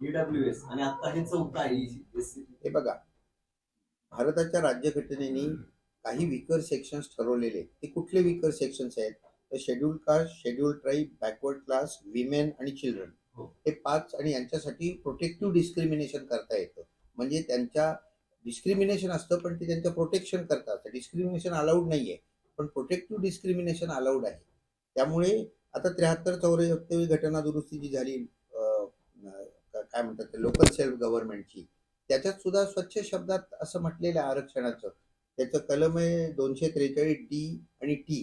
EW S आणि आता हे चौथा आहे हे बघा. भारताच्या राज्यघटनेने काही विकर सेक्शन्स ठरवलेले. ते कुठले विकर सेक्शन्स आहेत? तर schedule caste schedule tribe backward class women आणि चिल्ड्रन हो. हे पाच आणि यांच्यासाठी प्रोटेक्टिव्ह डिस्क्रिमिनेशन करता येतं. म्हणजे त्यांच्या डिस्क्रिमिनेशन असतं पण ते त्यांचं प्रोटेक्शन करता असतं डिस्क्रिमिनेशन अलाउड नाहीये पण प्रोटेक्टिव्ह डिस्क्रिमिनेशन अलाउड आहे. त्यामुळे आता त्र्याहत्तर चौऱ्याहत्तर घटना दुरुस्ती जी झाली. काय म्हणतात लोकल सेल्फ गव्हर्नमेंटची त्याच्यात सुद्धा स्वच्छ शब्दात असं म्हटलेलं आहे आरक्षणाचं. त्याचं कलम आहे दोनशे त्रेचाळीस डी आणि टी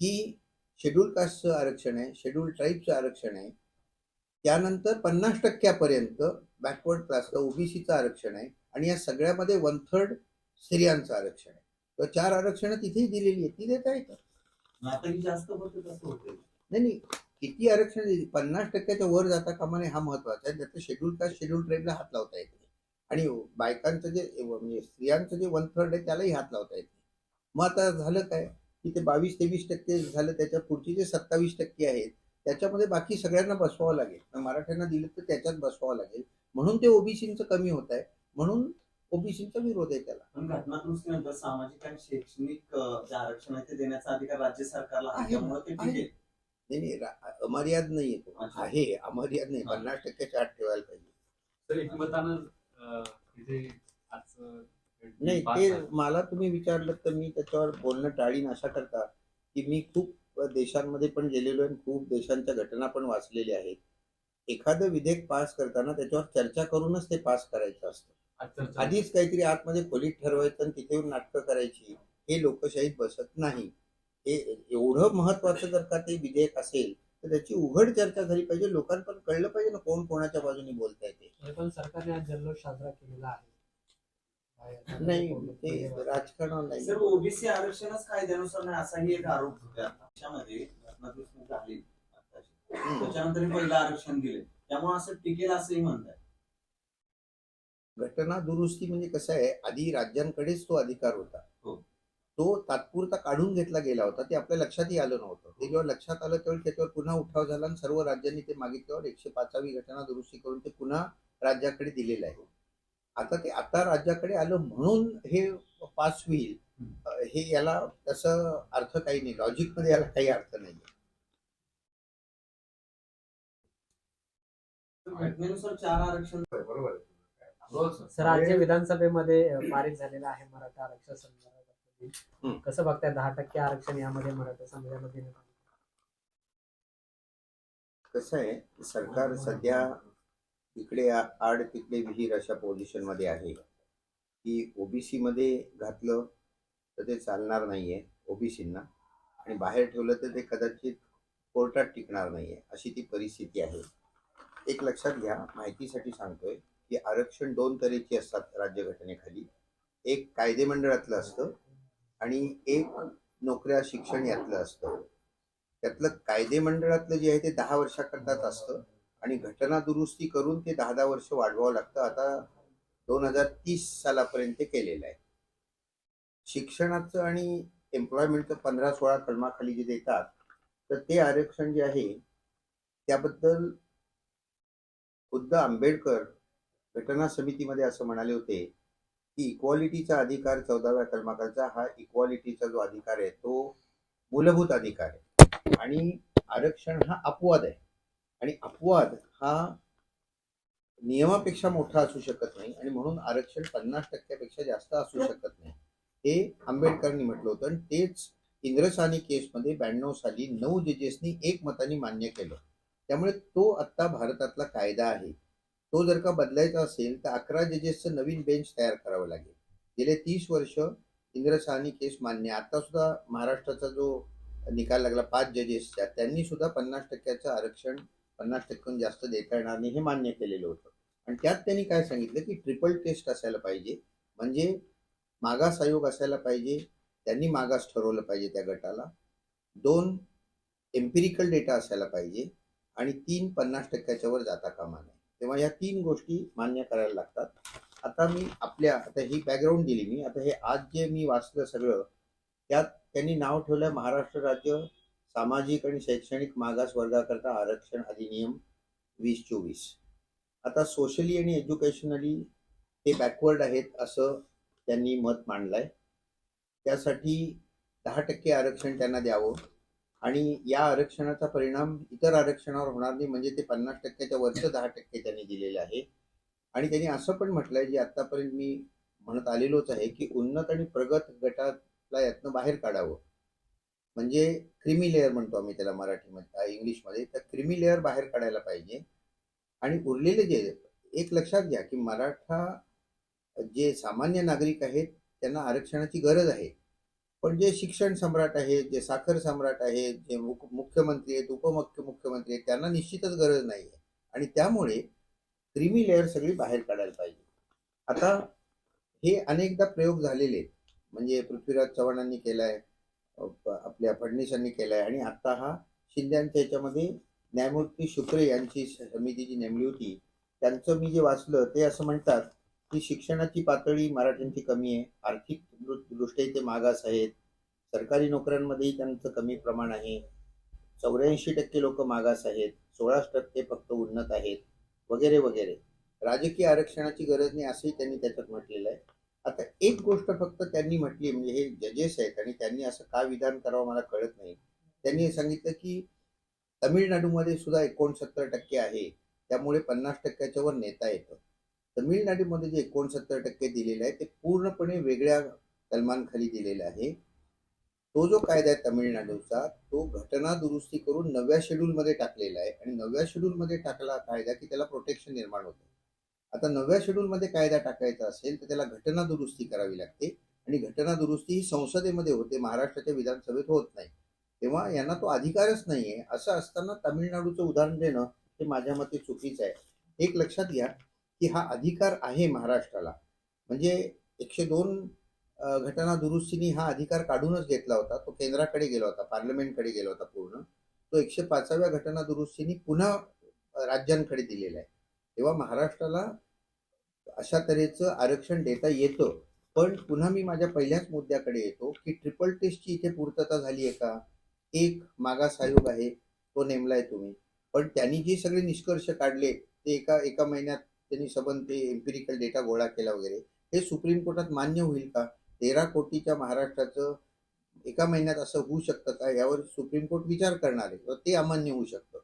की शेड्यूल कास्टचं आरक्षण आहे शेड्यूल ट्राईबचं आरक्षण आहे. त्यानंतर पन्नास टक्क्यापर्यंत बॅकवर्ड क्लासचं ओबीसीचं आरक्षण आहे आणि या सगळ्यामध्ये वन थर्ड स्त्रियांचं आरक्षण आहे. तर चार आरक्षणं तिथेही दिलेली आहेत. ती देता येतं आता ही जास्त होते तसं होते नाही नाही. किती आरक्षण दिली पन्नास टक्क्याच्या वर जाता कामा नये हा महत्त्वाचा आहे. त्याचं शेड्यूल कास्ट शेड्यूल ट्राईबला हात लावता येत नाही. आणि बायकांचं जे म्हणजे स्त्रियांचं जे वन थर्ड आहे त्यालाही हात लावता येत नाही. मग आता झालं काय? की ते बावीस तेवीस टक्के झालं त्याच्या पुढची जे सत्तावीस टक्के आहेत त्याच्यामध्ये बाकी सगळ्यांना बसवावं लागेल. मराठ्यांना दिलं तर त्याच्यात बसवावं लागेल. म्हणून ते ओबीसीचं कमी होत आहे. म्हणून ओबीसीचा विरोध आहे त्याला. पण घटना दुरुस्तीनंतर सामाजिक आणि शैक्षणिक आरक्षण देण्याचा अधिकार राज्य सरकारला आहे. नाही अमर्याद नाही. आहे अमर्याद नाही. पन्नास टक्क्याच्या आत ठेवायला पाहिजे नाही ते. मला तुम्ही विचारलं तर मी त्याच्यावर बोलणं टाळीन अशा करता की मी खूप देशांमध्ये पण गेलेलो आहे आणि खूप देशांच्या घटना पण वाचलेल्या आहेत एखादं विधेयक पास करताना त्याच्यावर चर्चा करूनच ते पास करायचं असतं आधीच काहीतरी आतमध्ये खोलीत ठरवायचं आणि तिथे नाटकं करायची हे लोकशाहीत बसत नाही हे एवढं महत्वाचं जर का ते विधेयक असेल तर त्याची उघड चर्चा झाली पाहिजे. लोकांना पण कळलं पाहिजे ना कोण कोणाच्या बाजूने बोलता येते हे पण सरकारने आज जल्लोष साजरा केलेला आहे. नाही ते राजकारण नाही. सर ओबीसी आरक्षणच कायद्यानुसार नाही असाही एक आरोप होता. त्याच्यामध्ये झाली. त्याच्यानंतर हे पहिलं आरक्षण दिले त्यामुळे असं टिकेल असंही म्हणतात. घटना दुरुस्ती म्हणजे कसं आहे आधी राज्यांकडेच तो अधिकार होता. हो. तो तात्पुरता काढून घेतला गेला होता ते आपल्या लक्षातही आलं नव्हतं. ते जेव्हा लक्षात आलं त्यावेळी त्याच्यावर पुन्हा उठाव झाला आणि सर्व राज्यांनी ते मागितल्यावर एकशे पाचावी घटना दुरुस्ती करून ते पुन्हा राज्याकडे दिलेलं आहे. आता ते आता राज्याकडे आलं म्हणून हे पास होईल हे याला तसं अर्थ काही नाही. लॉजिकमध्ये याला काही अर्थ नाही तर घटनेनुसार चार आरक्षण बरोबर सर. जे विधानसभेमध्ये पारित झालेलं आहे मराठा आरक्षण कसं बघताय? दहा टक्के आरक्षण यामध्ये मराठा आलं कसं आहे सरकार सध्या इकडे आड तिकडे विहीर अशा पोझिशनमध्ये आहे की ओबीसी मध्ये घातलं तर ते चालणार नाहीये ओबीसींना. आणि बाहेर ठेवलं तर ते कदाचित कोर्टात टिकणार नाहीये अशी ती परिस्थिती आहे. एक लक्षात घ्या माहितीसाठी सांगतोय की आरक्षण दोन तऱ्हेची असतात राज्यघटनेखाली. एक कायदेमंडळातलं असतं आणि एक नोकऱ्या शिक्षण यातलं असतं. त्यातलं कायदे मंडळातलं जे आहे ते दहा वर्षाकरताच असतं. आणि घटना दुरुस्ती करून ते दहा दहा वर्ष वाढवावं लागतं. आता दोन हजार तीस सालापर्यंत केलेलं आहे. शिक्षणाचं आणि एम्प्लॉयमेंटचं पंधरा सोळा कलमाखाली जे देतात तर ते आरक्षण जे आहे त्याबद्दल खुद्द आंबेडकर घटना समितीमध्ये असं म्हणाले होते की इक्वालिटीचा अधिकार चौदाव्या क्रमांकाचा हा इक्वालिटीचा जो अधिकार आहे तो मूलभूत अधिकार आहे. आणि आरक्षण हा अपवाद आहे. आणि अपवाद हा नियमापेक्षा मोठा असू शकत नाही आणि म्हणून आरक्षण पन्नास टक्क्यापेक्षा जास्त असू शकत नाही. हे आंबेडकरांनी म्हटलं होतं आणि तेच इंद्रसानी केसमध्ये ब्याण्णव साली नऊ जजेसनी एक मताने मान्य केलं. त्यामुळे तो आत्ता भारतातला कायदा आहे. तो जर का बदलायचा असेल तर अकरा जजेसचं नवीन बेंच तयार करावं लागेल. गेले तीस वर्ष इंद्रसानी केस मान्य आता सुद्धा महाराष्ट्राचा जो निकाल लागला पाच जजेसच्या त्यांनी सुद्धा पन्नास टक्क्याचं आरक्षण पन्नास टक्क्याहून जास्त देता येणार नाही हे मान्य केलेलं होतं. आणि त्यात त्यांनी काय सांगितलं की ट्रिपल टेस्ट असायला पाहिजे. म्हणजे मागास आयोग असायला पाहिजे. त्यांनी मागास ठरवलं पाहिजे त्या गटाला. दोन एम्पिरिकल डेटा असायला पाहिजे. आणि तीन पन्नास टक्क्याच्या वर जाता कामा नये. तेव्हा या तीन गोष्टी मान्य करायला लागतात. आता मी आपल्या आता ही बॅकग्राऊंड दिली मी. आता हे आज जे मी वाचलं सगळं त्यात त्यांनी नाव ठेवलं महाराष्ट्र राज्य सामाजिक आणि शैक्षणिक मागास वर्गाकरता आरक्षण अधिनियम वीस चोवीस. आता सोशली आणि एज्युकेशनली ते बॅकवर्ड आहेत असं त्यांनी मत मांडलं आहे त्यासाठी दहा टक्के आरक्षण त्यांना द्यावं. आणि या आरक्षणाचा परिणाम इतर आरक्षणावर होणार नाही म्हणजे ते पन्नास टक्क्याच्या वरचं दहा टक्के त्यांनी दिलेले आहे. आणि त्यांनी असं पण म्हटलंय जे आतापर्यंत मी म्हणत आलेलोच आहे की उन्नत आणि प्रगत गटाला यातनं बाहेर काढावं. म्हणजे क्रिमी लेअर म्हणतो आम्ही त्याला मराठीमध्ये इंग्लिशमध्ये. तर क्रिमी लेअर बाहेर काढायला पाहिजे. आणि उरलेले जे एक लक्षात घ्या की मराठा जे सामान्य नागरिक आहेत त्यांना आरक्षणाची गरज आहे. पण जे शिक्षण सम्राट आहेत जे साखर सम्राट आहेत जे मुख मुख्यमंत्री आहेत उपमुख्य मुख्यमंत्री आहेत त्यांना निश्चितच गरज नाही आहे आणि त्यामुळे क्रिमी लेअर सगळी बाहेर काढायला पाहिजे. आता हे अनेकदा प्रयोग झालेले आहेत. म्हणजे पृथ्वीराज चव्हाणांनी केलाय आपल्या फडणवीसांनी केलाय आणि आता हा शिंद्यांच्या याच्यामध्ये न्यायमूर्ती शुक्रे यांची समिती जी नेमली होती. त्यांचं मी जे वाचलं ते असं म्हणतात की शिक्षणाची पातळी मराठ्यांची कमी आहे. आर्थिक दृष्ट्या ते मागास आहेत. सरकारी नोकऱ्यांमध्येही त्यांचं कमी प्रमाण आहे. चौऱ्याऐंशी टक्के लोक मागास आहेत. सोळा टक्के फक्त उन्नत आहेत. वगैरे वगैरे. राजकीय आरक्षणाची गरज नाही असंही त्यांनी त्याच्यात म्हटलेलं आहे. आता एक गोष्ट फक्त त्यांनी म्हटली म्हणजे हे जजेस आहेत आणि त्यांनी असं का विधान करावं मला कळत नाही. त्यांनी सांगितलं की तमिळनाडूमध्ये सुद्धा एकोणसत्तर टक्के आहे. त्यामुळे पन्नास टक्क्याच्या वर नेता येतं. तमिळनाडूमध्ये जे एकोणसत्तर टक्के दिलेलं आहे ते पूर्णपणे वेगळ्या कलमांखाली दिलेलं आहे. तो जो कायदा आहे तमिळनाडूचा तो घटना दुरुस्ती करून नव्या शेड्यूलमध्ये टाकलेला आहे. आणि नव्या शेड्यूलमध्ये टाकला कायदा की त्याला प्रोटेक्शन निर्माण होतं. आता नव्या शेड्यूलमध्ये कायदा टाकायचा असेल तर त्याला घटना दुरुस्ती करावी लागते. आणि घटना दुरुस्ती ही संसदेमध्ये होते महाराष्ट्राच्या विधानसभेत होत नाही. तेव्हा यांना तो अधिकारच नाहीये. असं असताना तामिळनाडूचं उदाहरण देणं हे माझ्या मते चुकीचं आहे. एक लक्षात घ्या की हा अधिकार आहे महाराष्ट्राला. म्हणजे एकशे दोन घटना दुरुस्तीने हा अधिकार काढूनच घेतला होता. तो केंद्राकडे गेला होता पार्लमेंटकडे गेला होता पूर्ण. तो एकशे पाचाव्या घटना दुरुस्तीने पुन्हा राज्यांकडे दिलेला आहे. तेव्हा महाराष्ट्राला अशा तऱ्हेचं आरक्षण देता येतं. पण पुन्हा मी माझ्या पहिल्याच मुद्द्याकडे येतो की ट्रिपल टेस्टची इथे पूर्तता झाली आहे का? एक मागास आयोग आहे तो नेमलाय तुम्ही. पण त्यांनी जे सगळे निष्कर्ष काढले ते एका एका महिन्यात त्यांनी सबंध ते एम्पिरिकल डेटा गोळा केला वगैरे. हे सुप्रीम कोर्टात मान्य होईल का? तेरा कोटीच्या महाराष्ट्राचं एका महिन्यात असं होऊ शकतं का? यावर सुप्रीम कोर्ट विचार करणार आहे. तर ते अमान्य होऊ शकतं.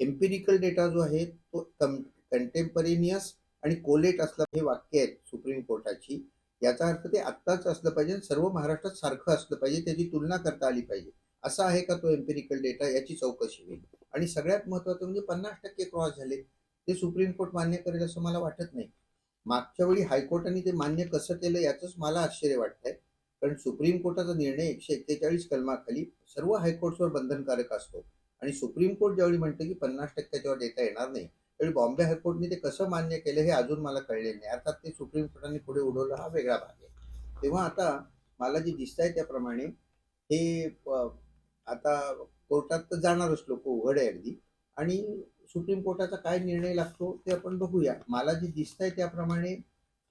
एम्पिरिकल डेटा जो आहे तो कंटेम्परेनियस आणि कोलेट असलं हे वाक्य आहेत सुप्रीम कोर्टाची. याचा अर्थ ते आत्ताच असलं पाहिजे आणि सर्व महाराष्ट्रात सारखं असलं पाहिजे त्याची तुलना करता आली पाहिजे. असा आहे का तो एम्पिरिकल डेटा याची चौकशी होईल. आणि सगळ्यात महत्वाचं म्हणजे पन्नास टक्के क्रॉस झाले. ते सुप्रीम कोर्ट मान्य करेल असं मला वाटत नाही. मागच्या वेळी हायकोर्टाने ते मान्य कसं केलं याचंच मला आश्चर्य वाटतंय. कारण सुप्रीम कोर्टाचा निर्णय एकशे एक्केचाळीस कलमाखाली सर्व हायकोर्ट्सवर बंधनकारक असतो. आणि सुप्रीम कोर्ट ज्यावेळी म्हणतं की पन्नास टक्क्याच्यावर देता येणार नाही त्यावेळी बॉम्बे हायकोर्टने ते कसं मान्य केलं हे अजून मला कळले नाही. अर्थात ते सुप्रीम कोर्टाने पुढे उडवलं हा वेगळा भाग आहे. तेव्हा आता मला जे दिसत आहे त्याप्रमाणे हे आता कोर्टात तर जाणारच लोक उघड आहे अगदी. आणि सुप्रीम कोर्टाचा काय निर्णय लागतो ते आपण बघूया. मला जे दिसत आहे त्याप्रमाणे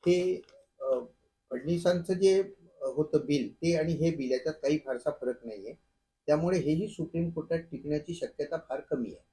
हे फडणवीसांचं जे होतं बिल ते आणि हे बिल याच्यात काही फारसा फरक नाही आहे त्यामुळे हेही सुप्रीम कोर्टात टिकण्याची शक्यता फार कमी आहे.